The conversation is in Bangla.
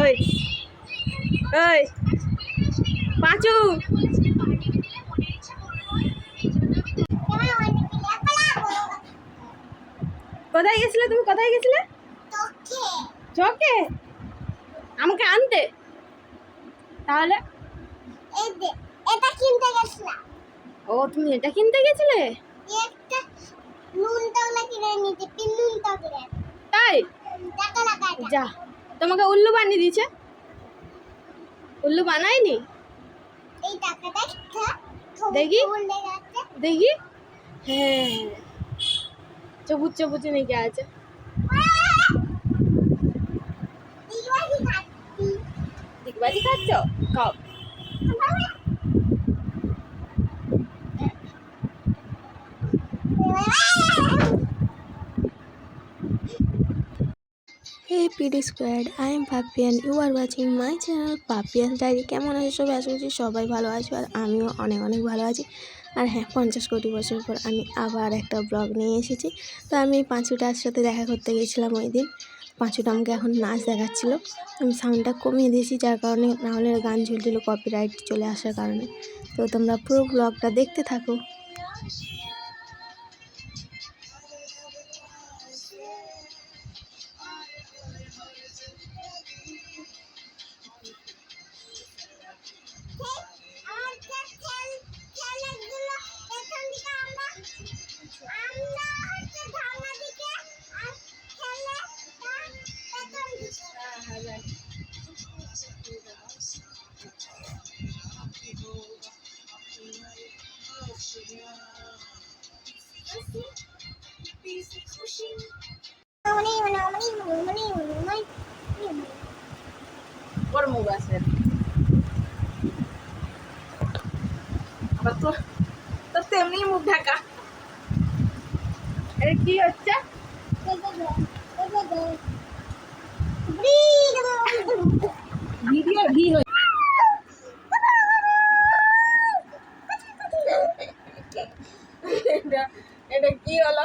ওই ওই পাঁচু। কোথায় গেছিলে তুমি? কোথায় গেছিলে? চকে। আমাকে আনতে। তাহলে? এটা কিনতে গেছিলাম ও তুমি এটা কিনতে গেছিলে? একটা কিনে নিতে তাই? যা। তোমাকে উল্লু বানিয়ে দিয়েছে। উল্লু বানায়নি? দেখি। দেখি। হ্যাঁ। চবুচ চবুচ নাকি আছে। দিকবাজি খাচ্ছ? খাও। PD Squared, I am Papi and you are watching my channel Papia's Diary. কেমন আছে সবাই? আশা করছি সবাই ভালো আছে আর আমিও অনেক অনেক ভালো আছি। আর হ্যাঁ পঞ্চাশ কোটি বছর পর আমি আবার একটা ব্লগ নিয়ে এসেছি। তো আমি পাঁচুটার সাথে দেখা করতে গেছিলাম ওই দিন। পাঁচুটা আমাকে এখন নাচ দেখাচ্ছিলো। আমি সাউন্ডটা কমিয়ে দিয়েছি যার কারণে নাহলে গান ঝুলছিল কপিরাইট চলে আসার কারণে। তো তোমরা পুরো ব্লগটা দেখতে থাকো। ওর মুখ আছে আবার তো তোর তেমনি মুখ ঢাকা। এটা কি হচ্ছে? এটা কি হলো